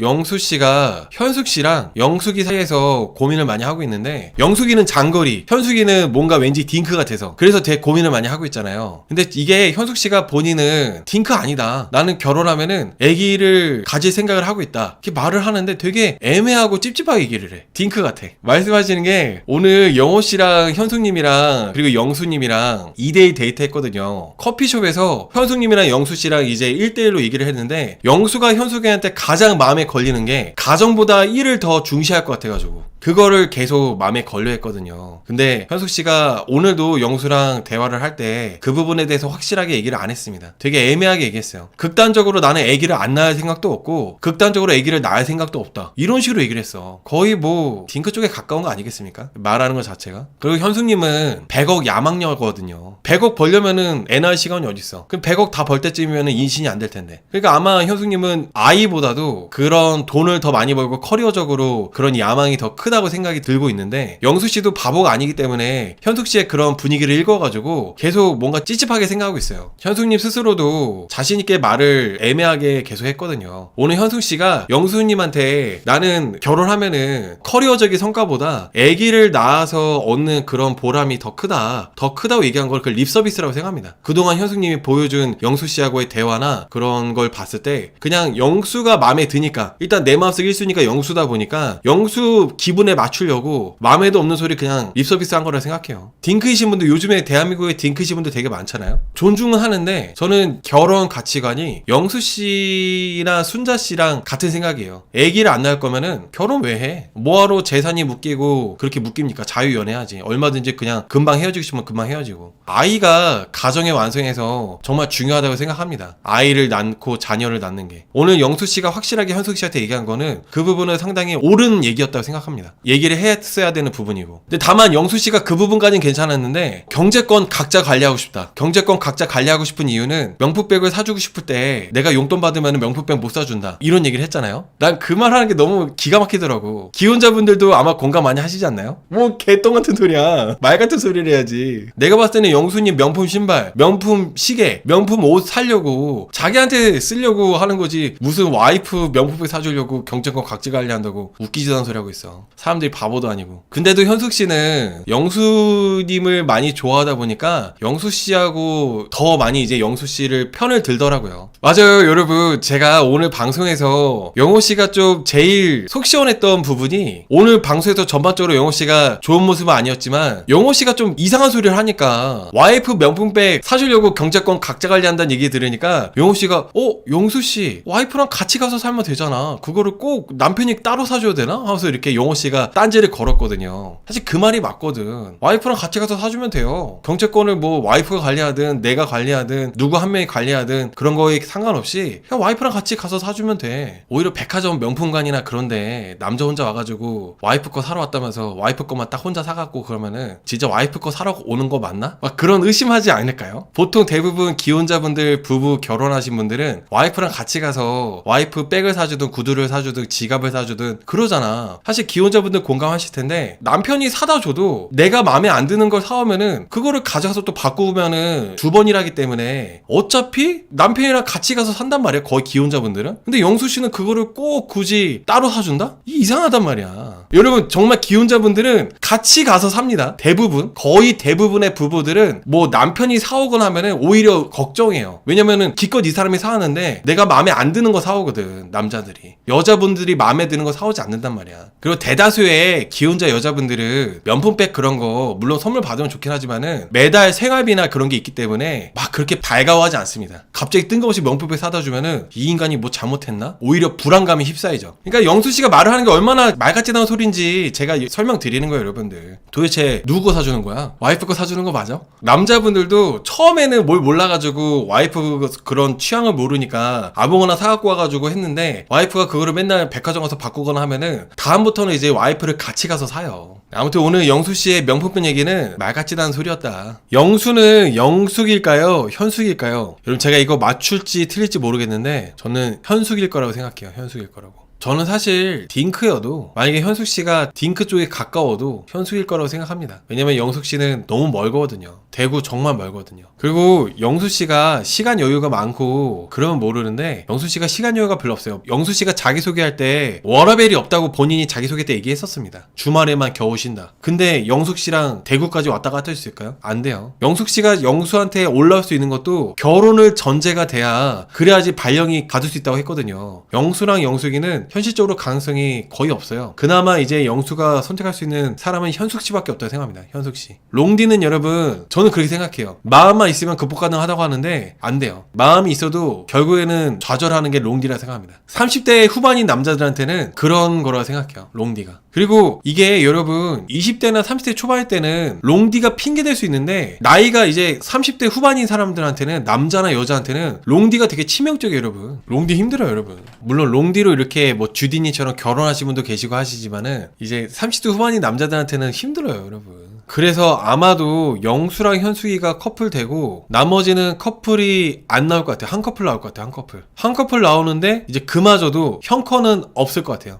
영수 씨가 현숙 씨랑 영숙이 사이에서 고민을 많이 하고 있는데 영숙이는 장거리, 현숙이는 뭔가 왠지 딩크 같아서 그래서 되게 고민을 많이 하고 있잖아요. 근데 이게 현숙 씨가 본인은 딩크 아니다. 나는 결혼하면은 아기를 가질 생각을 하고 있다. 이렇게 말을 하는데 되게 애매하고 찝찝하게 얘기를 해. 딩크 같아. 말씀하시는 게 오늘 영호 씨랑 현숙님이랑 그리고 영수님이랑 2대1 데이트 했거든요. 커피숍에서 현숙님이랑 영수 씨랑 이제 1대1로 얘기를 했는데 영수가 현숙이한테 가장 마음에 걸리는 게 가정보다 일을 더 중시할 것 같아가지고 그거를 계속 마음에 걸려 했거든요. 근데 현숙 씨가 오늘도 영수랑 대화를 할 때 그 부분에 대해서 확실하게 얘기를 안 했습니다. 되게 애매하게 얘기했어요. 극단적으로 나는 아기를 안 낳을 생각도 없고 극단적으로 아기를 낳을 생각도 없다. 이런 식으로 얘기를 했어. 거의 뭐 딩크 쪽에 가까운 거 아니겠습니까? 말하는 것 자체가. 그리고 현숙님은 100억 야망녀거든요. 100억 벌려면은 애 낳을 시간이 어딨어. 그럼 100억 다 벌 때쯤이면은 인신이 안 될 텐데. 그러니까 아마 현숙님은 아이보다도 그런 돈을 더 많이 벌고 커리어적으로 그런 야망이 더크 다고 생각이 들고 있는데 영수 씨도 바보가 아니기 때문에 현숙 씨의 그런 분위기를 읽어가지고 계속 뭔가 찝찝하게 생각하고 있어요. 현숙님 스스로도 자신있게 말을 애매하게 계속 했거든요. 오늘 현숙 씨가 영수님한테 나는 결혼하면은 커리어적인 성과보다 아기를 낳아서 얻는 그런 보람이 더 크다. 더 크다고 얘기한 걸 그 립서비스라고 생각합니다. 그동안 현숙님이 보여준 영수 씨하고의 대화나 그런 걸 봤을 때 그냥 영수가 마음에 드니까 일단 내 마음속 1순위가 영수다 보니까 영수 기분 에 맞추려고 마음에도 없는 소리 그냥 립서비스 한 거라 생각해요. 딩크이신 분들 요즘에 대한민국에 딩크이신 분들 되게 많잖아요. 존중은 하는데 저는 결혼 가치관이 영수 씨나 순자 씨랑 같은 생각이에요. 아기를 안 낳을 거면은 결혼 왜 해? 뭐하러 재산이 묶이고 그렇게 묶입니까? 자유연애하지. 얼마든지 그냥 금방 헤어지고 싶으면 금방 헤어지고. 아이가 가정의 완성에서 정말 중요하다고 생각합니다. 아이를 낳고 자녀를 낳는 게. 오늘 영수 씨가 확실하게 현숙 씨한테 얘기한 거는 그 부분은 상당히 옳은 얘기였다고 생각합니다. 얘기를 했어야 되는 부분이고. 근데 다만 영수 씨가 그 부분까지는 괜찮았는데 경제권 각자 관리하고 싶다. 경제권 각자 관리하고 싶은 이유는 명품백을 사주고 싶을 때 내가 용돈 받으면 명품백 못 사준다. 이런 얘기를 했잖아요. 난 그 말 하는 게 너무 기가 막히더라고. 기혼자분들도 아마 공감 많이 하시지 않나요? 뭐 개똥 같은 소리야. 말 같은 소리를 해야지. 내가 봤을 때는 영수님 명품 신발, 명품 시계, 명품 옷 사려고 자기한테 쓰려고 하는 거지. 무슨 와이프 명품백 사주려고 경제권 각자 관리한다고 웃기지도 않은 소리 하고 있어. 사람들이 바보도 아니고. 근데도 현숙 씨는 영수님을 많이 좋아하다 보니까 영수 씨하고 더 많이 이제 영수 씨를 편을 들더라고요. 맞아요, 여러분. 제가 오늘 방송에서 영호 씨가 좀 제일 속 시원했던 부분이 오늘 방송에서 전반적으로 영호 씨가 좋은 모습은 아니었지만 영호 씨가 좀 이상한 소리를 하니까 와이프 명품백 사주려고 경제권 각자 관리한다는 얘기 들으니까 영호 씨가 어 영수 씨 와이프랑 같이 가서 살면 되잖아. 그거를 꼭 남편이 따로 사줘야 되나? 하면서 이렇게 영호 씨가 딴지를 걸었거든요. 사실 그 말이 맞거든. 와이프랑 같이 가서 사주면 돼요. 경제권을 뭐 와이프가 관리하든 내가 관리하든 누구 한 명이 관리하든 그런 거에 상관없이 그냥 와이프랑 같이 가서 사주면 돼. 오히려 백화점 명품관이나 그런데 남자 혼자 와가지고 와이프 거 사러 왔다면서 와이프 거만 딱 혼자 사갖고 그러면은 진짜 와이프 거 사러 오는 거 맞나? 막 그런 의심하지 않을까요? 보통 대부분 기혼자분들 부부 결혼하신 분들은 와이프랑 같이 가서 와이프 백을 사주든 구두를 사주든 지갑을 사주든 그러잖아. 사실 기혼 자분들 공감하실 텐데 남편이 사다 줘도 내가 마음에 안 드는 걸 사오면은 그거를 가져가서 또 바꾸면은 두 번이라기 때문에 어차피 남편이랑 같이 가서 산단 말이야. 거의 기혼자분들은. 근데 영수 씨는 그거를 꼭 굳이 따로 사준다? 이 이상하단 말이야. 여러분 정말 기혼자분들은 같이 가서 삽니다. 대부분 거의 대부분의 부부들은 뭐 남편이 사오거나 하면은 오히려 걱정해요. 왜냐면은 기껏 이 사람이 사왔는데 내가 마음에 안 드는 거 사오거든 남자들이. 여자분들이 마음에 드는 거 사오지 않는단 말이야. 그리고 대 다수의 기혼자 여자분들은 명품백 그런 거 물론 선물 받으면 좋긴 하지만은 매달 생활비나 그런 게 있기 때문에 막 그렇게 발가워하지 않습니다. 갑자기 뜬금없이 명품백 사다 주면은 이 인간이 뭐 잘못했나? 오히려 불안감이 휩싸이죠. 그러니까 영수 씨가 말을 하는 게 얼마나 말 같지 않은 소리인지 제가 설명드리는 거예요, 여러분들. 도대체 누구 거 사주는 거야? 와이프 거 사주는 거 맞아? 남자분들도 처음에는 뭘 몰라가지고 와이프 그런 취향을 모르니까 아무거나 사갖고 와가지고 했는데 와이프가 그거를 맨날 백화점 가서 바꾸거나 하면은 다음부터는 이제 와이프를 같이 가서 사요. 아무튼 오늘 영수 씨의 명품편 얘기는 말 같지도 않은 소리였다. 영수는 영숙일까요? 현숙일까요? 여러분 제가 이거 맞출지 틀릴지 모르겠는데 저는 현숙일 거라고 생각해요. 현숙일 거라고. 저는 사실 딩크여도 만약에 현숙 씨가 딩크 쪽에 가까워도 현숙일 거라고 생각합니다. 왜냐면 영숙 씨는 너무 멀거든요. 대구 정말 멀거든요. 그리고 영수 씨가 시간 여유가 많고 그러면 모르는데 영수 씨가 시간 여유가 별로 없어요. 영수 씨가 자기소개할 때 워라벨이 없다고 본인이 자기소개 때 얘기했었습니다. 주말에만 겨우 쉰다. 근데 영숙 씨랑 대구까지 왔다 갔다 할 수 있을까요? 안 돼요. 영숙 씨가 영수한테 올라올 수 있는 것도 결혼을 전제가 돼야 그래야지 발령이 가질 수 있다고 했거든요. 영수랑 영숙이는 현실적으로 가능성이 거의 없어요. 그나마 이제 영수가 선택할 수 있는 사람은 현숙 씨밖에 없다고 생각합니다. 현숙 씨. 롱디는 여러분 저는 그렇게 생각해요. 마음만 있으면 극복 가능하다고 하는데 안 돼요. 마음이 있어도 결국에는 좌절하는 게 롱디라 생각합니다. 30대 후반인 남자들한테는 그런 거라 생각해요. 롱디가. 그리고 이게 여러분 20대나 30대 초반일 때는 롱디가 핑계 될 수 있는데 나이가 이제 30대 후반인 사람들한테는 남자나 여자한테는 롱디가 되게 치명적이에요 여러분 롱디 힘들어요 여러분 물론 롱디로 이렇게 뭐 주디니처럼 결혼하신 분도 계시고 하시지만은 이제 30대 후반인 남자들한테는 힘들어요 여러분. 그래서 아마도 영수랑 현숙이가 커플 되고 나머지는 커플이 안 나올 것 같아요. 한 커플 나올 것 같아요 한 커플. 한 커플 나오는데 이제 그마저도 형커는 없을 것 같아요